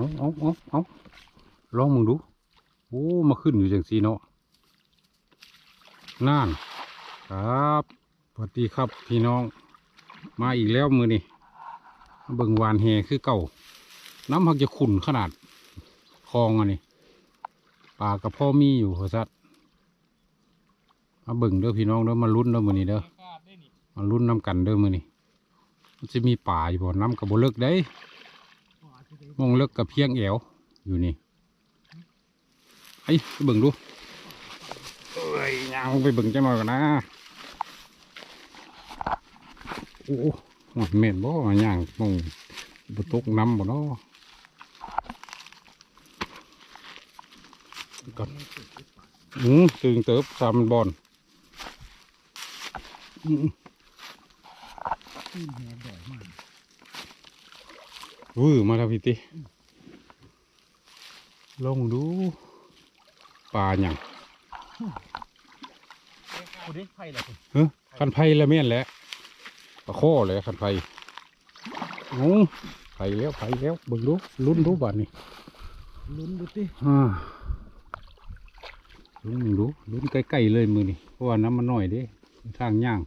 เอาเอาเอาเอาลองมึงดู โอ้ มาขึ้นอยู่จังสีเนาะน่าน ครับสวัสดีครับพี่น้อง มาอีกแล้วมือนี่เบิ่งวานแหคือเก่า น้ำหักจะขุ่นขนาดคลองอันนี้ปลากับพ่อมีอยู่พอสัตมาเบิ่งเด้อพี่น้องเด้อมาลุ้นเด้อมือนี้เด้อมาลุ้นน้ำกันเด้อมือนี้มันจะมีป่าอยู่บ่น้ำกับบ่เลิกได้ มองเลิกกับเพียงแอวอยู่นี่ไอ้เบิ่งดูเอ้ยยางไปเบิ่งจังหน่อยก่อนนะโอ้โหแม่นบ่ย่างมองบ่ตกน้ำบ่เนาะก่อนอืมตึงเติบสามบอลอืม ขึ้นแหบ่อยมาก วื้อมาแล้วพี่ติลองดูปลาอย่างคุณได้ไฟแล้วคุณเฮ้ยคันไผ่ละแม่นแหล้วปลาข้อเลยคันไผ่โอ้ไผ่แล้วไผ่แล้วเบิ่งดูลุ้นดูบาดนี่ลุ้นดูติอ่าลุ้นมึงดูลุ้นใกล้ๆเลยมือนี่เพราะว่าน้ำมันน้อยเด้ทางย่าง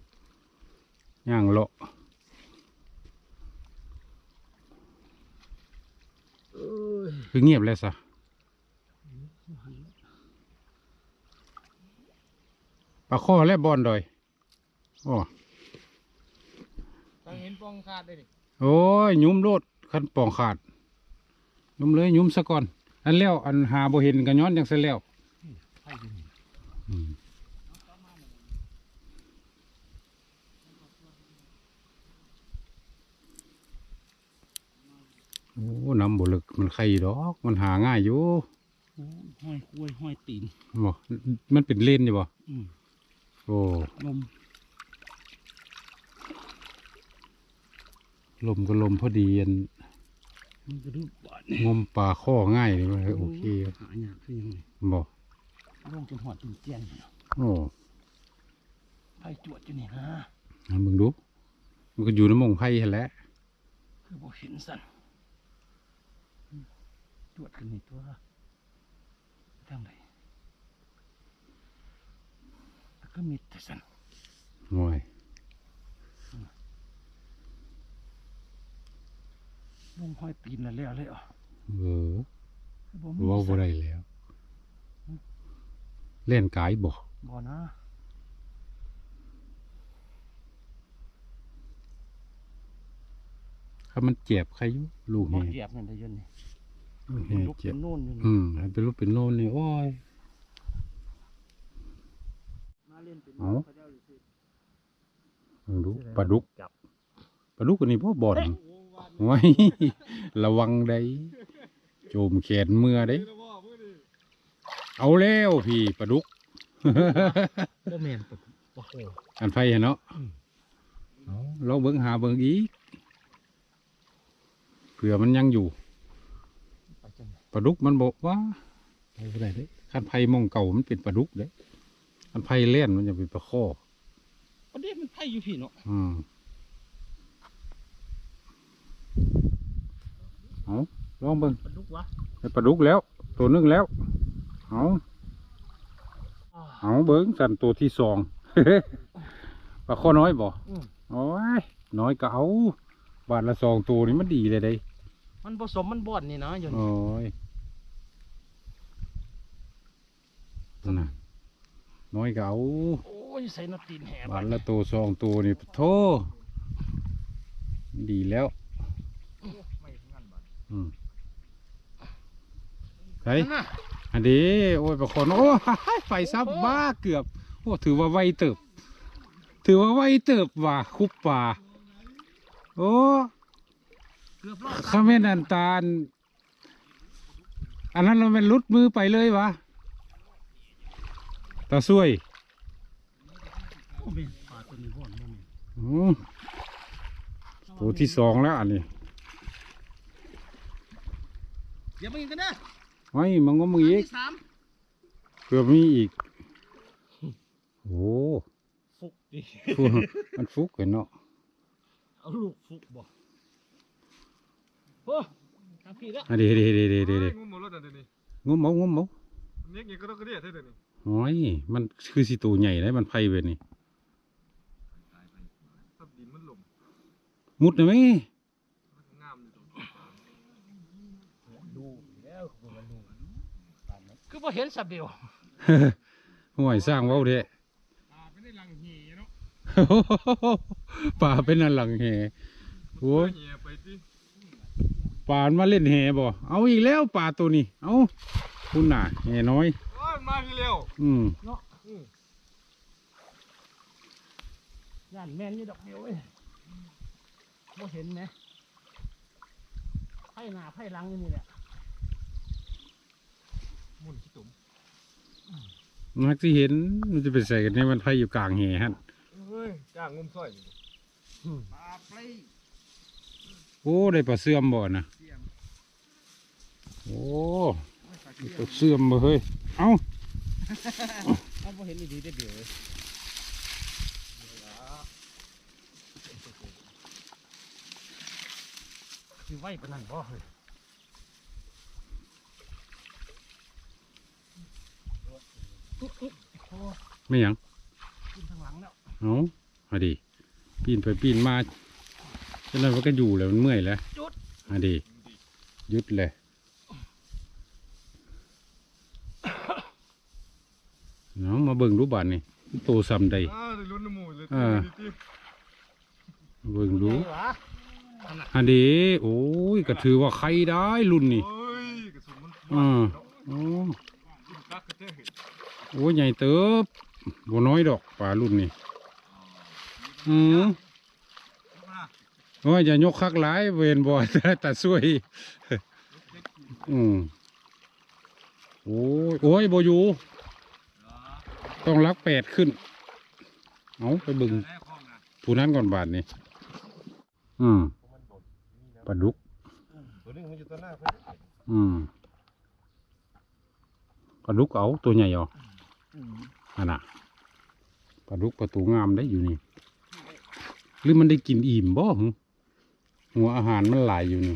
ย่างเลาะ เอ้ย คือเงียบแล้วซะปลาข้อและบอนดอยโอ้ต้องเห็นปองขาดได้ดิโอ้ยยุ้มโลดคันปองขาดยุ้มเลยยุ้มซะก่อน อันแล้วอันหาบ่เห็นกันย้อนจังซะแล้ว ไฟอยู่นี่ อืม โอ้น้ำบ่ลึกมันไข่ดอก มันหาง่ายอยู่โอ้ยห้อยกล้วยห้อยตีนบ่มันเป็นเลนอยู่บ่อืมโอ้ลมลมก็ลมพอดีอันมันกระดูกบาดงมปลาข้อง่ายเลยว่าโอเคหายากคือยังไงบ่ลงจนหอดจนเจียนอยู่โอ้ไฟจวดอยู่นี่นะอันมึงดู มันก็อยู่ในหมองไผ่หั่นแหละคือบ่เห็นสันอืม จวดขึ้นนี่ตัวทางไหนแล้วก็มีแต่สันโอ้ยลงห้อยตีนแล้วแล้วเลยอะเออคือบ่มีเว้าบ่สันได้แล้ว เล่นกายบ่บ่นะถ้ามันเจ็บใครอยู่ลูกบ่แห่เหยียบนั่นได้อยันนี่ ลูกมันแห่ลุกเจ็เป็บนโน่นอยู่นี่อืมให้เป็นลูกเป็นโน่นนี่โอ้ย มาเล่นเป็นเอ้าพระเจ้าอยู่สิมึงดูปลาดุกจับ ปลาดุกอันนี้พ่บ่อนไว้ระวังได้โจมแขนเมื่อได้ เอาแล้วพี่ปลาดุก บ่แม่นปะโอ้โห อันไฟเห็นเนาะอืม เอาลองเบิ่งหาเบิ่งอีกเผื่อมันยังอยู่ไปจังไหนปลาดุกมันบอกว่าไปบ่ได้เด้คันไผ่มองเก่ามันเป็นปลาดุกเด้คันไผ่เล่นมันจะเป็นปลาข้อประเดี๋ยวมันไผอยู่พี่เนาะอืมเอาลองเบิ่งปลาดุกวะได้ปลาดุกแล้ว ตัวหนึงแล้วเอาอ้าวเอาเบิ้งสันตัวที่สองปลาข้อน้อยบ่อืมโอ้ยน้อยก็เอาบาทละสองตัวนี่มันดีเลยเด้ มันผสมมันบ่อนนี่นะอยู่นี่โอ้ย นั่นน่ะน้อยก็เอาโอ้ยใส่นาตีนแหบาทละตัวสองตัวนี่โธ่ดีแล้วไม่ทำงานบ่อืมเฮ้ยนั่นน่ะอันนี้โอ้ยปลาข้อน้อยโอ้ยไฟซับบ้าเกือบ โอ้ถือว่าไวเติบ ถือว่าไวเติบว่ะคุบป่าโอ้เกือบรอดข้าแม่นอันตาล อันนั้นเราเป็นลุดมือไปเลยวะ ตาช่วยโอ้แม่นปลาตัวนี้บ่อนบ่แม่นอืมตัวที่สองแล้วอันนี้เดี๋ยวมาอีกกันนะไว้มันก็มึงอีกที่สามเกือบมีอีกโอ้ฟุกดิฟุมันฟุกเห็นเนาะเอาลูกฟุกบ่โอ้ทางพี่แล้วอันเดีเดีเดีเดีเดีเดีงูหมดแล้วเดี๋ยวนี้งมเอางมเอาเนี้ยเงี้ยก็ต้องกระเดียดเท่าเดี๋ยวนี้ โอ้ย มันคือสิตัวใหญ่เลยมันไพ่ไปนี่ถ้าดินมันหล่มมุดได้ไหมมันก็งามอยู่ตรงดูแล้วคือมันดูคือพอเห็นสับเดียวห่วยสร้างเว้าเด้อ่าไม่ได้ลังหีเนาะป่าเป็นอันหลังแหโอ้ยเหี้ยไปที่ป่านมาเล่นแหบ่ เอาอีกแล้วป่าตัวนี้ เอาคุณน่ะแหน้อยโอ้ย มันมาพี่เร็วอืมเนาะอืมย่านแม่นอยู่ดอกเดียวเว้ยบ่เห็นไหมไผ่หน้าไผ่หลังอยู่นี่แหละหมุนขี้ตุ่มมักที่เห็นมันจะไปใส่กันเนี่ยมันไพ่อยู่กลางแหฮะเฮ้ยจ้างงมสร้อยอยู่ปลาปลาโอ้ได้ปลาเสื่อมบ่นะโอ้ปลาเสื่อมบ่เฮ้ยเอ้า เอาบ่เห็นดีๆได้เดียวเลยคือไหวปานนั้นบ่เฮ้ยโอ้ไม่หยังขึ้นทางหลังแล้วเอาเอาดีปีนไปปีนมาฉะนั้นมันก็อยู่แล้วมันเมื่อยแล้วจุดเอาดีหยุดเลย เนาะมาเบิ่งรูปบานนี่โตซ้ำใดอ้าวได้ลุ้นน้ำมูกเลยอ่าที่มาเบิ่งดูใหญ่หวะอันดีโอ้ยก็ถือว่าใครได้รุ่นนี่โอ้ยกระสุนมันอ่าเนาะโอ้กักกระเจ้าเห็ดโอ้ยใหญ่เติบบ่น้อยดอกปลารุ่นนี่อือมาโอ้ยอย่ายกคักหลายเวนบ่แต่แต่ช่วยอืมโอ้ยโอ้ยบ่อยู่ ต้องรักแปดขึ้น เอาไปบึงแรกห้องนะผู้นั้นก่อนบาทนี่อืมปลาดุกอืมปลาดุกเอาตัวใหญ่เออันน่ะปลาดุกประตูงามได้อยู่นี่ หรือมันได้กินอิ่มบ่หหัวอาหารมันหลายอยู่นี่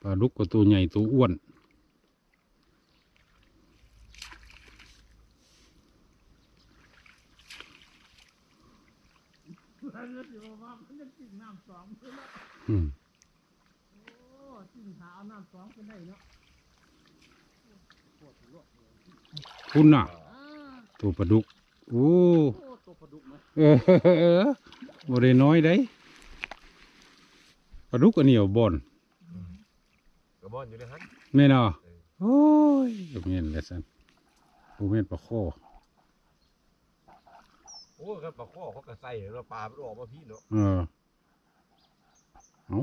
ปลาดุกประตูใหญ่ตัวอ้วน อืมโอ้จิ้มหาเอาน้ำสองเป็นได้เนาะคุณน่ะอ่าตัวปลาดุกโอ้โอ้ตัวปลาดุกไหมเออบ่ได้น้อยได้ปลาดุกอันเหนียวบ่อนกระบอนอยู่ในฮันแม่นอะโอ้ยก็แม่นแหละสันบ่แม่นปลาข้อโอ้ครับปลาข้อเขาก็ใส่แล้วปลามันออกมาพี่เนาะเออ เอา